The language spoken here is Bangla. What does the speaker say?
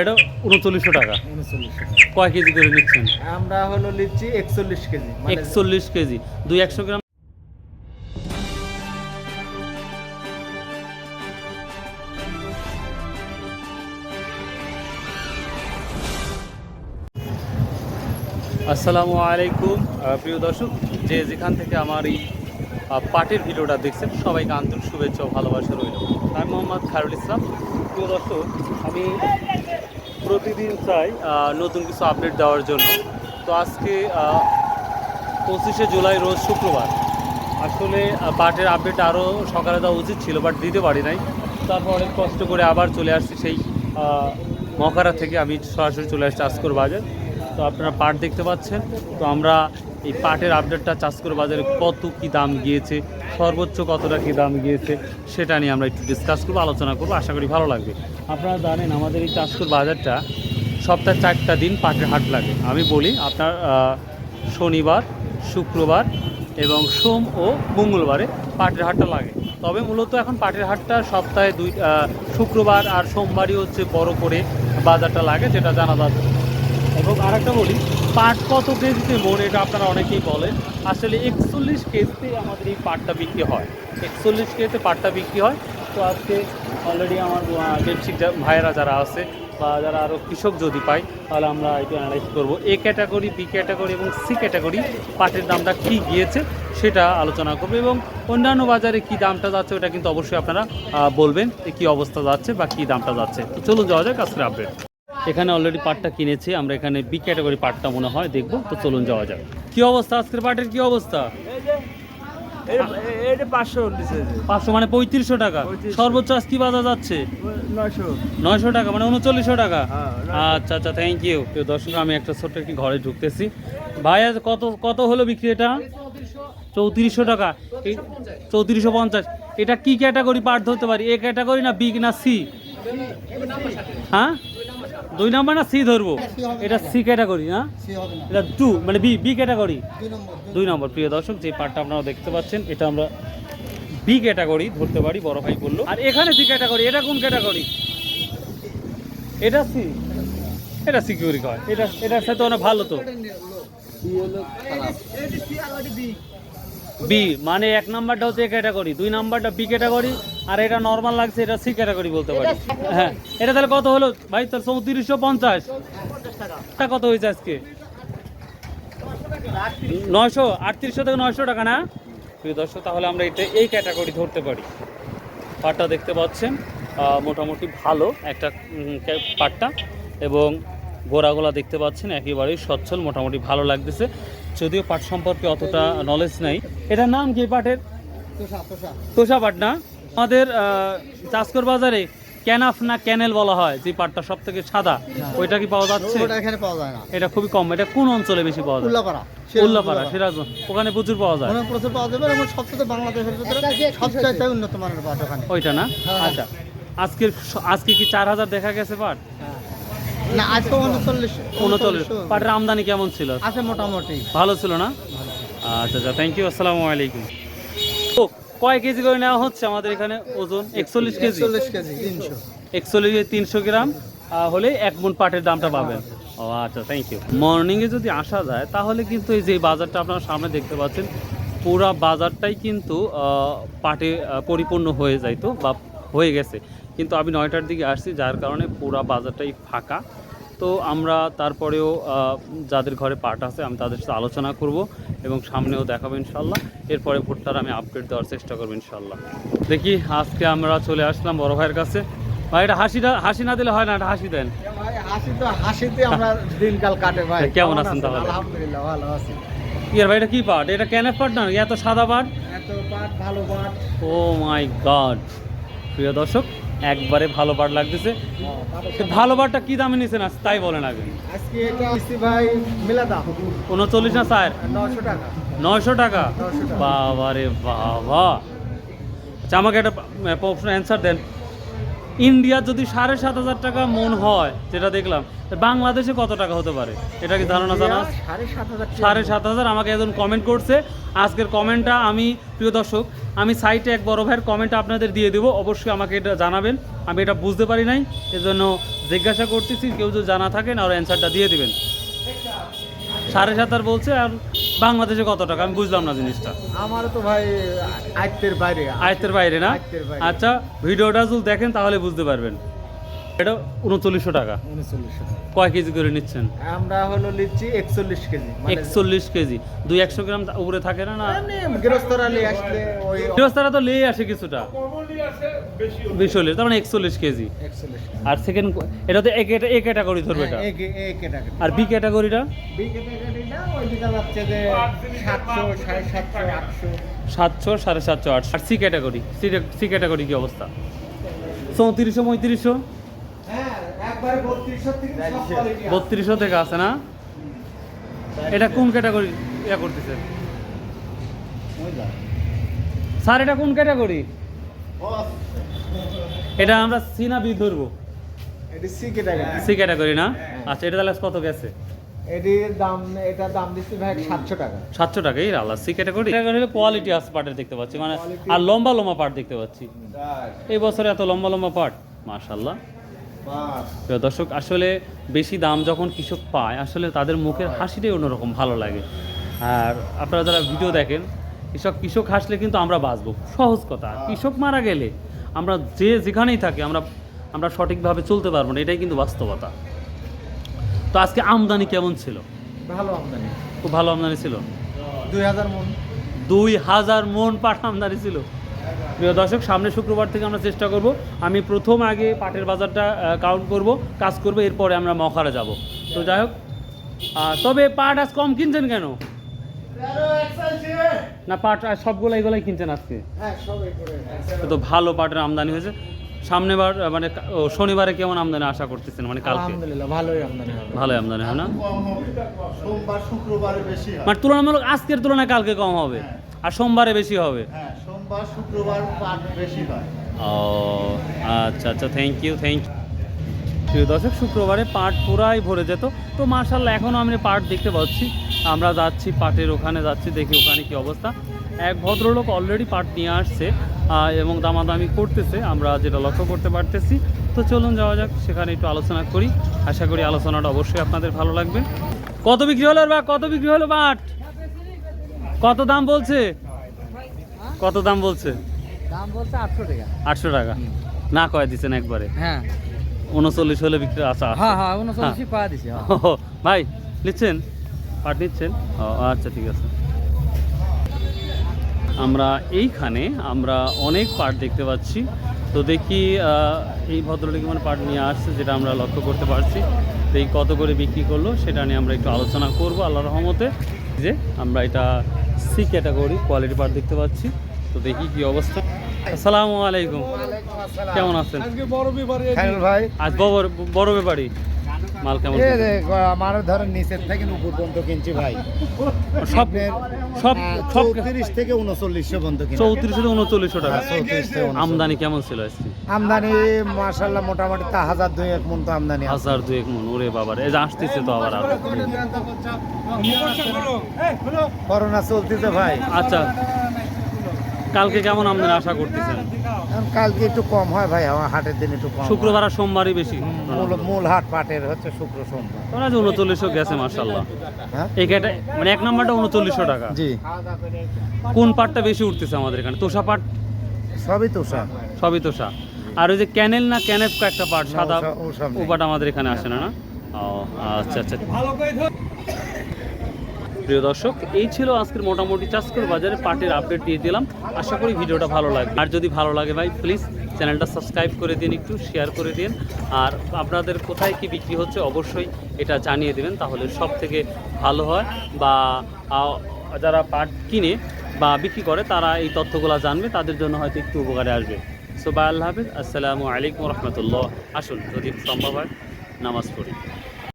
এটা উনচল্লিশশো টাকা। কয় কেজি করে নিচ্ছেন? আমরা হলো লিচ্ছি একচল্লিশ কেজি। মানে একচল্লিশ কেজি। দুই একশো গ্রাম আসসালামু আলাইকুম প্রিয় দর্শক। যে যেখান থেকে আমার এই পাটের ভিডিওটা দেখছেন সবাইকে আন্তরিক শুভেচ্ছা ও ভালোবাসা রইল। আমি মোহাম্মদ খায়রুল ইসলাম। প্রিয় দর্শক, আমি প্রতিদিন চাই নতুন কিছু আপডেট দেওয়ার জন্য। তো আজকে পঁচিশে জুলাই রোজ শুক্রবার। আসলে পাটের আপডেট আরও সকালে দেওয়া উচিত ছিল বাট দিতে পারি নাই। তারপর অনেক কষ্ট করে আবার চলে আসছি সেই মকারা থেকে আমি সরাসরি চলে আসছি চাষকর বাজার। তো আপনারা পাট দেখতে পাচ্ছেন। তো আমরা এই পাটের আপডেটটা চাষকর বাজারে কত কি দাম গিয়েছে সর্বোচ্চ কতটা কি দাম গিয়েছে সেটা নিয়ে আমরা একটু ডিসকাস করব, আলোচনা করব, আশা করি ভালো লাগবে। আপনারা জানেন আমাদের এই চাষকর বাজারটা সপ্তাহে চারটা দিন পাটের হাট লাগে। আমি বলি, আপনার শনিবার, শুক্রবার এবং সোম ও মঙ্গলবারে পাটের হাটটা লাগে। তবে মূলত এখন পাটের হাটটা সপ্তাহে দুই শুক্রবার আর সোমবারই হচ্ছে বড় করে বাজারটা লাগে, যেটা জানা যাচ্ছে। এবং আরেকটা বলি পাট কত কেজিতে মন এটা আপনারা অনেকেই বলেন। আসলে একচল্লিশ কেজিতে আমাদের এই পাটটা বিক্রি হয়। একচল্লিশ কেজিতে পাটটা বিক্রি হয়। তো আজকে অলরেডি আমার ব্যবসায়িক ভাইয়েরা যারা আছে বা যারা আরও কৃষক যদি পাই তাহলে আমরা একটু অ্যানালাইজ করব। এ ক্যাটাগরি বি ক্যাটাগরি এবং সি ক্যাটাগরি পাটের দামটা কী গিয়েছে সেটা আলোচনা করব এবং অন্যান্য বাজারে কী দামটা যাচ্ছে ওটা কিন্তু অবশ্যই আপনারা বলবেন কী অবস্থা যাচ্ছে বা কী দামটা যাচ্ছে। তো চলুন যাওয়া যাক আজকের আপডেট এখানে অলরেডি পাটটা কিনেছি আমরা এখানে বি ক্যাটাগরি পাটটা মনে হয় দেখব তো চলুন যাওয়া যাক। কি অবস্থা আজকের পাটের কি অবস্থা? পাঁচশো মানে পঁয়ত্রিশশো টাকা। সর্বোচ্চ আজ কি বাজার যাচ্ছে? নয়শো। টাকা মানে উনচল্লিশশো টাকা। হ্যাঁ, আচ্ছা আচ্ছা থ্যাংক ইউ প্রিয় দর্শক আমি একটা ছোট্ট একটি ঘরে ঢুকতেছি। ভাই আজ কত কত হলো বিক্রি এটা? চৌত্রিশশো টাকা। চৌত্রিশশো পঞ্চাশ। এটা কি ক্যাটাগরি পাট ধরতে পারি? এ ক্যাটাগরি না বি না সি হ্যাঁ? দুই নম্বর না সি ধরবো? এটা সি ক্যাটাগরি না। এটা টু মানে বি বি ক্যাটাগরি? দুই নম্বর প্রিয় দর্শক যে পার্টটা আপনারা দেখতে পাচ্ছেন এটা আমরা বি ক্যাটাগরি ধরতে পারি বড় ভাই বলল। আর এখানে সি ক্যাটাগরি এটা কোন ক্যাটাগরি? এটা সি? এটা সিকিউরিটি হয় এটা এটার সাথে অনেক ভালো তো। বি মানে এক নাম্বারটা হচ্ছে এ ক্যাটাগরি দুই নাম্বারটা বি ক্যাটাগরি আর এটা নর্মাল লাগছে এটা সি ক্যাটাগরি বলতে পারি। হ্যাঁ এটা তাহলে কত হলো? ভাই তাহলে চৌত্রিশশো পঞ্চাশ। টা কত হয়েছে আজকে? নয়শো আটত্রিশশো থেকে নয়শো টাকা না? দর্শক তাহলে আমরা এটা এই ক্যাটাগরি ধরতে পারি। পাটটা দেখতে পাচ্ছেন মোটামুটি ভালো একটা পাটটা। এবং গোড়াগুলা দেখতে পাচ্ছেন একেবারেই সচ্ছল মোটামুটি ভালো লাগতেছে। যদিও পাট সম্পর্কে অতটা নলেজ নাই। এটার নাম কি পাটের তোষা পাট না? আমাদের চাষকর বাজারে ক্যানাফ না ক্যানেল বলা হয় যে পাটটা সব থেকে সাদা ওইটা কি পাওয়া যাচ্ছে? এখানে পাওয়া যায় না। এটা খুবই কম। এটা কোন অঞ্চলে বেশি পাওয়া যায়? উল্লাপাড়া। উল্লাপাড়া সিরাজগঞ্জ। ওখানে প্রচুর পাওয়া যায়। ওখানে প্রচুর পাওয়া যাবে এবং সবচেয়ে বাংলাদেশের ভিতরে সবচেয়ে উন্নত মানের পাট ওখানে। ওইটা না? হ্যাঁ। আচ্ছা। আজকের আজকে কি চার হাজার দেখা গেছে পাট না আজকে উনচল্লিশ। উনচল্লিশ পাটের আমদানি কেমন ছিল? আছে মোটামুটি। ভালো ছিল না? আচ্ছা আচ্ছা থ্যাংক ইউ আসসালামু আলাইকুম। ও কয় কেজি করে নেওয়া হচ্ছে আমাদের এখানে ওজন? একচল্লিশ কেজি? চল্লিশ কেজি তিনশো। একচল্লিশ তিনশো গ্রাম হলে এক মন পাটের দামটা পাবেন। ও আচ্ছা থ্যাংক ইউ মর্নিংয়ে যদি আসা যায় তাহলে কিন্তু এই যে বাজারটা আপনারা সামনে দেখতে পাচ্ছেন পুরা বাজারটাই কিন্তু পাটে পরিপূর্ণ হয়ে যাইতো বা হয়ে গেছে। কিন্তু আমি নয়টার দিকে আসছি যার কারণে পুরা বাজারটাই ফাঁকা। তো আমরা তারপরেও যাদের ঘরে পাট আছে আমি তাদের সাথে আলোচনা করব এবং সামনেও দেখাবো ইনশাল্লাহ। এরপরে ভুট্টার আমি আপডেট দেওয়ার চেষ্টা করব ইনশাল্লাহ। দেখি আজকে আমরা চলে আসলাম বড় ভাইয়ের কাছে। ভাই এটা হাসিটা হাসি না দিলে হয় না এটা হাসি দেন। হাসি তো হাসিতে আমরা দিনকাল কাটে ভাই। কেমন আছেন তাহলে? আলহামদুলিল্লাহ ভালো আছি। ইয়ার ভাই এটা কি পাট? এটা পাট না? এত সাদা পাট? এত পাট ভালো পাট। Oh my God. প্রিয় দর্শক একবারে ভালো পাট লাগতেছে। ভালো পাটটা কি দামে নিছেন আজ? তাই বলেন আগে। আজকে এটা ভাই মেলা দাম উনচল্লিশ না স্যার নশো টাকা। নয়শো টাকা? 900 টাকা। বাবা রে বাবা। আচ্ছা আমাকে একটা প্রশ্ন অ্যান্সার দেন। ইন্ডিয়ার যদি সাড়ে সাত হাজার টাকা মন হয় যেটা দেখলাম বাংলাদেশে কত টাকা হতে পারে? এটা কি ধারণা জানা সাড়ে সাত হাজার সাড়ে সাত হাজার? আমাকে একজন কমেন্ট করছে। আজকের কমেন্টটা আমি প্রিয় দর্শক আমি সাইটে এক বড় ভাইয়ের কমেন্টটা আপনাদের দিয়ে দেবো। অবশ্যই আমাকে এটা জানাবেন। আমি এটা বুঝতে পারি নাই এজন্য জিজ্ঞাসা করতেছি। কেউ যদি জানা থাকেন আর অ্যান্সারটা দিয়ে দিবেন। সাড়ে সাত হাজার বলছে আর বাংলাদেশে কত টাকা? আমি বুঝলাম না জিনিসটা। আমার তো ভাই আয়ত্তের বাইরে। আয়ত্তের বাইরে না? আচ্ছা ভিডিওটা যদি দেখেন তাহলে বুঝতে পারবেন। এটা উনচল্লিশশো টাকা। কয় কেজি করে নিচ্ছেন? আমরা হলো লিচ্ছি একচল্লিশ কেজি মানে একচল্লিশ কেজি। দুই একশো গ্রাম উপরে থাকে না না? এমনি গৃহস্থরা নিয়ে আসলে গৃহস্থরা তো লেই আসে কিছুটা। বিশ হলে। তার মানে একচল্লিশ কেজি। আর সেকেন্ড এটা তো এক এ ক্যাটাগরি ধরবে এটা। হ্যাঁ, আর বি ক্যাটাগরিটা বি ক্যাটাগরিটা ওই যে সাতশো সাড়ে সাতশো আটশো। সাতশো সাড়ে সাতশো আটশো। আর সি ক্যাটাগরি সি ক্যাটাগরি কি অবস্থা? চৌত্রিশশো পঁয়ত্রিশশো? বত্রিশশো থেকে আছে। বত্রিশশো থেকে আছে না? এটা কোন ক্যাটাগরি ইয়া করতেছে? স্যার এটা কোন ক্যাটাগরি এটা আমরা সি না বি ধরবো? সি ক্যাটাগরি না? আচ্ছা এটা তাহলে কত গেছে? এটির দাম এটার দাম দিচ্ছি ভাই সাতশো টাকা। সাতশো টাকা এই আল্লাহ সি ক্যাটাগরি ক্যাটাগরি হলে কোয়ালিটি পার্টের দেখতে পাচ্ছি। মানে আর লম্বা লম্বা পার্ট দেখতে পাচ্ছি। এই বছরে এত লম্বা লম্বা পার্ট মাশাল্লাহ দর্শক আসলে বেশি দাম যখন কৃষক পায় আসলে তাদের মুখের হাসিটাই অন্যরকম ভালো লাগে। আর আপনারা যারা ভিডিও দেখেন কৃষক কৃষক হাসলে কিন্তু আমরা বাঁচবো। সহজ কথা। কৃষক মারা গেলে আমরা যে যেখানেই থাকি আমরা আমরা সঠিকভাবে চলতে পারব না। এটাই কিন্তু বাস্তবতা। তো আজকে আমদানি কেমন ছিল? ভালো আমদানি। খুব ভালো আমদানি ছিল? দুই হাজার মন। দুই হাজার মন পাট আমদানি ছিল? প্রিয় দর্শক সামনে শুক্রবার থেকে আমরা চেষ্টা করব। আমি প্রথম আগে পাটের বাজারটা কাউন্ট করব কাজ করব এরপরে আমরা মখারে যাব। তো যাই হোক তবে পাট আজ কম কিনছেন কেন? না পাট সবগুলো এগুলাই কিনছেন আজকে? হ্যাঁ তো ভালো পাটের আমদানি হয়েছে। সামনেবার মানে শনিবারে কেমন আমদানি আশা করতেছেন মানে কালকে? আলহামদুলিল্লাহ ভালোই আমদানি হবে। ভালো আমদানি হয় না? সোমবার শুক্রবারে বেশি হয়। মানে তুলনামূলক আজকের তুলনায় কালকে কম হবে। আর সোমবারে বেশি হবে। শুক্রবার বেশি হয়। ও আচ্ছা আচ্ছা থ্যাংক ইউ থ্যাংক ইউ প্রিয় দর্শক, শুক্রবারে পাট পুরাই ভরে যেত। তো মার্শাল্লাহ এখনও আমি পাট দেখতে পাচ্ছি। আমরা যাচ্ছি পাটের ওখানে, যাচ্ছি দেখি ওখানে কি অবস্থা। এক ভদ্রলোক অলরেডি পাট নিয়ে আসছে এবং দামাদামি করতেছে। আমরা যেটা লক্ষ্য করতে পারতেছি। তো চলুন যাওয়া যাক, সেখানে একটু আলোচনা করি। আশা করি আলোচনাটা অবশ্যই আপনাদের ভালো লাগবে। কত বিক্রি হলো বা কত বিক্রি হলো পাট? কত দাম বলছে? কত দাম বলছে? দাম বলছে আটশো টাকা। আটশো টাকা। না কয়ে দিচ্ছেন একবারে? হ্যাঁ। উনচল্লিশ হলে বিক্রি আচ্ছা হ্যাঁ হ্যাঁ উনচল্লিশই পাওয়া দিছে হ্যাঁ। ভাই নিচ্ছেন? পাট নিচ্ছেন? ও আচ্ছা ঠিক আছে। আমরা এইখানে আমরা অনেক পাট দেখতে পাচ্ছি। তো দেখি এই ভদ্রলোক মানে পাট নিয়ে আসছে যেটা আমরা লক্ষ্য করতে পারছি। তো এই কত করে বিক্রি করল সেটা নিয়ে আমরা একটু আলোচনা করব আল্লাহ রহমতে। যে আমরা এটা সি ক্যাটাগরি কোয়ালিটি পাট দেখতে পাচ্ছি। তো দেখি কি অবস্থা। আসসালামু আলাইকুম। কেমন আছেন? ভাই। আজ বড় বড় ব্যাপারী মাল কেমন আমার ধরেন নিচের থেকে উপর পর্যন্ত কিনছি ভাই। সব সব সব চৌত্রিশ থেকে উনচল্লিশশো পর্যন্ত কিনা চৌত্রিশশো থেকে উনচল্লিশশো টাকা। থেকে উনচল্লিশ। আমদানি কেমন ছিল আজকে? আমদানি মাশাল্লাহ মোটামুটি তা হাজার দুই এক মন তো আমদানি আছে। হাজার দুয়েক মন। ওরে বাবার এই যে আসতেছে তো আবার করোনা চলতেছে ভাই। আচ্ছা। কালকে কেমন আমদানি আশা করতেছেন? কালকে একটু কম হয় ভাই আমার হাটের দিন একটু কম শুক্রবার আর সোমবারই বেশি? মূল মূল হাট পাটের হচ্ছে শুক্র সোমবার। যে উনচল্লিশশো গেছে মার্শাল্লাহ হ্যাঁ? এই কেটে মানে এক নম্বরটা উনচল্লিশশো টাকা। জি। কোন পাটটা বেশি উঠতেছে আমাদের এখানে? তোষা পাট? সবই তোষা। সবই তোষা। আর ওই যে ক্যানেল না ক্যানেপ একটা পাট সাদা ও পাট আমাদের এখানে আসে না না? ও আচ্ছা আচ্ছা। প্রিয় দর্শক, এই ছিল আজকের মোটামুটি চাষকর বাজারে পাটের আপডেট দিয়ে দিলাম। আশা করি ভিডিওটা ভালো লাগবে। আর যদি ভালো লাগে ভাই প্লিজ চ্যানেলটা সাবস্ক্রাইব করে দিন, একটু শেয়ার করে দিন। আর আপনাদের কোথায় কি বিক্রি হচ্ছে অবশ্যই এটা জানিয়ে দেবেন, তাহলে সব থেকে ভালো হয়। বা যারা পাট কিনে বা বিক্রি করে, তারা এই তথ্যগুলো জানবে, তাদের জন্য হয়তো একটু উপকারে আসবে। সো, বাই, আল্লাহ হাফিজ। আসসালামু আলাইকুম রহমতুল্লাহ। আসুন, যদি সম্ভব হয়, নামাজ পড়ি।